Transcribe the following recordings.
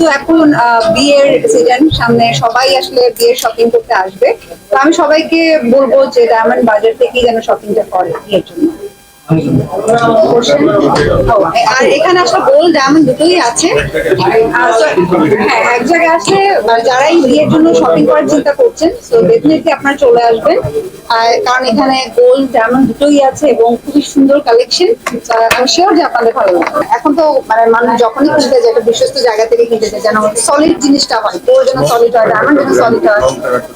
যেহেতু এখন বিয়ের সিজন সামনে সবাই আসলে বিয়ের শপিং করতে আসবে। তো আমি সবাইকে বলব যে ডায়মন্ড বাজার থেকেই যেন শপিংটা করে বিয়ের জন্য। আর এখানে আসলে গোল্ড ডায়মন্ড দুটোই আছে। হ্যাঁ এক জায়গায় আসলে মানে যারাই বিয়ের জন্য শপিং করার চিন্তা করছেন তো ডেফিনেটলি আপনারা চলে আসবেন। আর কারণ এখানে গোল্ড ডায়মন্ড দুটোই আছে এবং খুবই সুন্দর কালেকশন আমি শিওর যে আপনাদের ভালো এখন তো মানে মানুষ যখনই কিনতে যায়, একটা বিশ্বস্ত জায়গা থেকে কিনতে যায়, যেন সলিড জিনিসটা হয় গোল্ড যেন সলিড হয় ডায়মন্ড যেন সলিড হয়।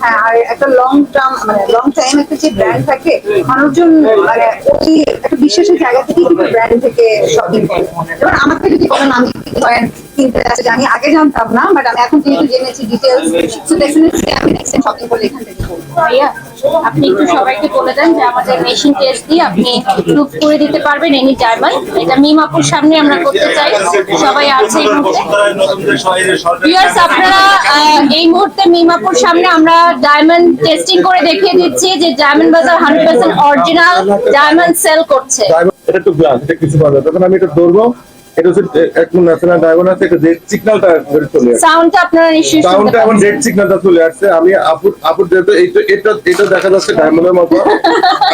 হ্যাঁ আর একটা লং টার্ম মানে লং টাইম একটা যে ব্র্যান্ড থাকে, মানুষজন মানে ওই একটা বিশ্বাসের জায়গা থেকে থেকে শপিং করে এবার আমার আমি ধরেন কিনতে যে আমি আগে জানতাম না বাট আমি এখন যেহেতু জেনেছি ডিটেলস সো ডেফিনেটলি আমি শপিং করলে এখান থেকে আপনি একটু সবাইকে বলে দেন যে আমাদের মেশিন টেস্ট দিয়ে আপনি প্রুফ করে দিতে পারবেন এনি ডায়মন্ড এটা মিমাপুর সামনে আমরা করতে চাই। সবাই আছে এই মুহূর্তে। আপনারা এই মুহূর্তে মিমাপুর সামনে আমরা ডায়মন্ড টেস্টিং করে দেখিয়ে দিচ্ছি যে diamond Bazar hundred percent original diamond sale করছে। এটা একটু গ্লাস এটা কিছু পাবে তখন আমি এটা ধরবো এটা হচ্ছে এখন ন্যাশনাল ডায়মন্ড আছে এটা রেড সিগন্যালটা ধরে চলে আসছে। সাউন্ডটা আপনারা নিশ্চয়ই সাউন্ডটা এখন রেড সিগন্যালটা চলে আসছে। আমি আপুর আপুর যেহেতু এইটা এটা এটা দেখা যাচ্ছে ডায়মন্ডের মতো।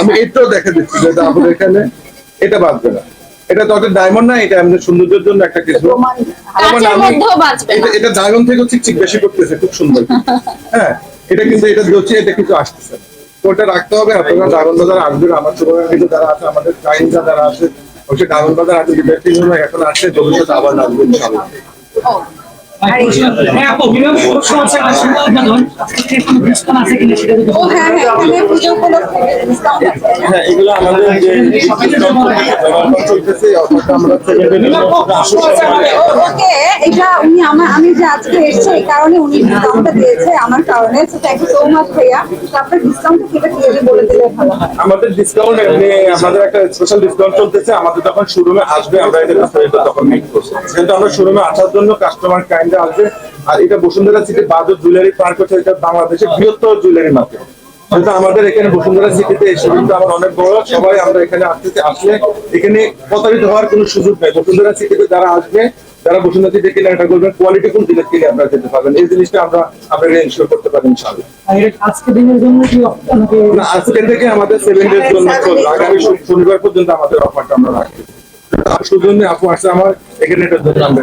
আমি এটাও দেখা দিচ্ছি যেটা আপুর এখানে। এটা বাঁচবে না। এটা তো ডায়মন্ড না এটা আমাদের সৌন্দর্যের জন্য একটা কিছু। এটা- ডায়মন্ড থেকে চিকচিক বেশি করতেছে খুব সুন্দর। হ্যাঁ এটা কিন্তু এটা হচ্ছে এটা কিছু আসতেছে তো ওটা রাখতে হবে আপনারা ডায়মন্ড বাজার আসবেন। আমার ছোট কিন্তু যারা আছে আমাদের যারা আছে ওই কারণ কথা আছে এখন আসছে জমিতে আবার আসবে হ্যাঁ হ্যাঁ হ্যাঁ? হ্যাঁ এগুলো আমাদের এটা উনি আমার আমি যে আজকে এসেছি এই কারণে উনি ডিসকাউন্টটা দিয়েছে আমার কারণে। So thank you so much ভাইয়া। আপনার ডিসকাউন্টটা কেটে ক্লিয়ারলি বলে দিলে ভালো আমাদের ডিসকাউন্ট এমনি আমাদের একটা স্পেশাল ডিসকাউন্ট চলতেছে আমাদের যখন শোরুমে আসবে আমরা এটা এটা তখন মেক করছি। কিন্তু আমরা শোরুমে আসার জন্য কাস্টমার কাইন্ডে আর এটা বসুন্ধরা সিটি জুয়েলারি পার্ক হচ্ছে এটা বাংলাদেশের বৃহত্তর জুয়েলারি মার্কেট কিন্তু আমাদের এখানে বসুন্ধরা সিটিতে এই শোরুমটা আমার অনেক বড়, সবাই আমরা এখানে আসতেছি আসলে এখানে প্রতারিত হওয়ার কোনো সুযোগ নেই। বসুন্ধরা সিটিতে যারা আসবে, যারা বসুন্ধরা সিটি কেনাকাটা করবেন কোয়ালিটি কোন কিনে যেতে পারবেন? এই জিনিসটা আমরা আপনাকে এনশিওর করতে পারি ইনশাআল্লাহ। আজকে থেকে আমাদের সেভেন ডেজ জন্য আগামী শনিবার পর্যন্ত আমাদের অফারটা আমরা আর সুজন্য আপু আসছে আমার, এখানে এটার জন্য আমরা